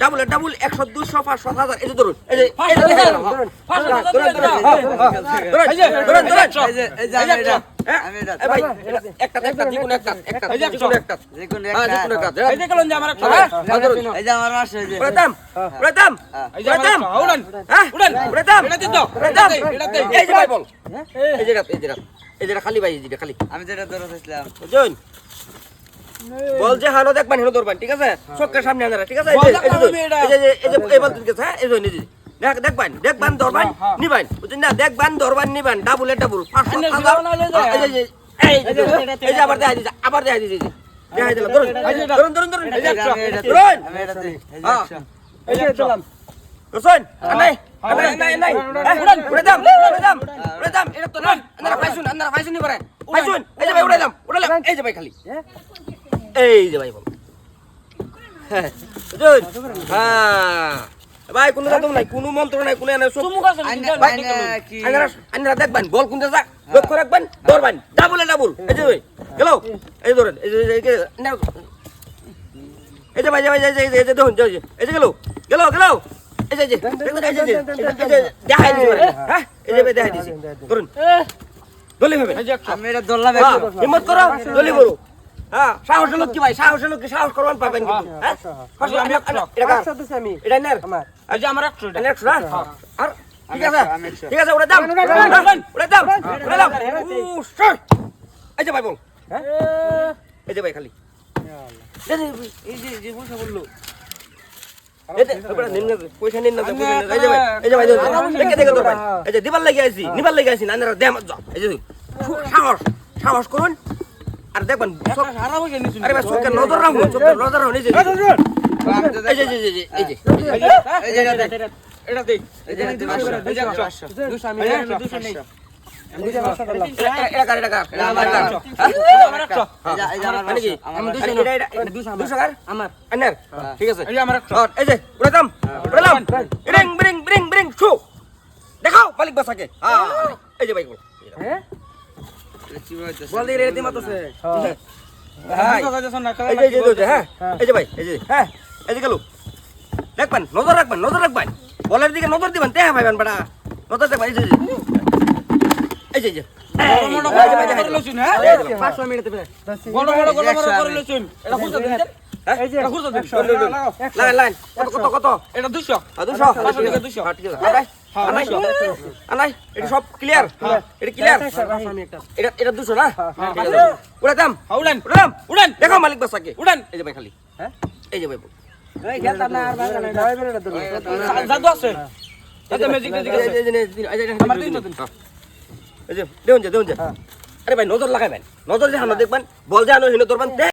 Double double একশো দুশো পাঁচশো হাজার। এই যে ধরুন এই যে খালি ভাই খালি। আমি যেটা ধরে বল যে হানো দেখবেন হেনো ধরবেন ঠিক আছে চোখের সামনে আনারা ঠিক আছে এই বল যে এই যে এই বল দিকে হ্যাঁ এই যে এই যে দেখ দেখবেন দেখবেন ধরবেন হ্যাঁ, হ্যাঁ। নিবেন বুঝছেন না দেখবেন ধরবেন নিবেন ডাবল ডাবল হলে। এই যে এই যে, আবার দেখা দিছে আবার দেখা দেখা দিল ধরুন ধরুন ধরুন ধরুন ধরুন হ্যাঁ। রসুন নাই হ্যাঁ, নাই নাই নাই উড়ান, উড়ান উড়ে দাম উড়ে দাম উড়ে দাম এটা তো না আপনারা পাইছুন আপনারা পাইছুন নি পারে পাইছুন এই যে ভাই উড়ে দাম উড়ে দাম এই যে ভাই খালি এই যে ভাই বল হ্যাঁ হ্যাঁ ভাই কোনো দাদম নাই কোনো মন্ত্র নাই কোনো এনে সব চুমুক আছে ভাই, আইনারা দেখবেন বল কোনটা যা লক্ষ্য রাখবেন ধরবেন ডাবল ডাবল এই যে ভাই গেল এই ধরেন এই যে এই যে না ভাই এই যে এই যে দেখুন এই যে গেল গেল গেল এই যে এই যে দেখাই দিছি হ্যাঁ এই যে ভাই দেখাই দিছি ধরুন দলি ভাবে। আমি এটা হ্যাঁ, হিম্মত করো দলি করো হ্যাঁ। সাহসের লোক কি ভাই? লোক সাহস করবেন পাবেন কিন্তু হ্যাঁ? আমি একশো। এটা কার? এটা নেন এই যে আমার একশো এটা। এটা একশো না? আর ঠিক আছে? ঠিক আছে ওটা দাম ওটা দাম ওটা দাম এই যে ভাই বল। এই যে ভাই খালি। এই যে যে যে পয়সা বলল। এই যে, এবার নিন না, পয়সা নিন না, পয়সা নিন না। এই যে ভাই, এই যে ভাই, দেখে দেখে তোর ভাই। এই যে দিবার লাগি আইছি, নিবার লাগি যাও। এই যে, সাহস, সাহস করুন। আর দেখবেন। আরে ভাই, চোখে নজর রাখুন, চোখে নজর রাখুন, এই যে, এই যে, এই যে, এই যে, এটা? হ্যাঁ? মানে। হ্যাঁ। দেখাও মালিক বাসাকে হ্যাঁ, এই যে ভাই বল। এটা কি হইতেছে? বল দিয়ে রেডি মাতাছে দুশো গাছে শোন না, এই যে এই যে এই যে, হ্যাঁ দেখবেন নজর রাখবেন নজর রাখবেন বলের দিকে নজর দিবেন দেখা পাইবেন বেটা নজর দেখবেন এই যে এই হ্যাঁ? হ্যাঁ কত কত এটা দুশো। দুশো দুশো। হ্যাঁ, আনাই হ্যাঁ, এটা সব ক্লিয়ার এটা ক্লিয়ার এটা এটা দুশো না? ঠিক আছে। দাম। হ্যাঁ, উড়ান। উড়ান। দেখো মালিক বাসাকে। উড়ান। এই যে ভাই খালি। এই যে ভাই জাদু আছে। আরে ভাই নজর লাগাইবেন নজর যে হানো দেখবেন বল যে হানো হিনো ধরবেন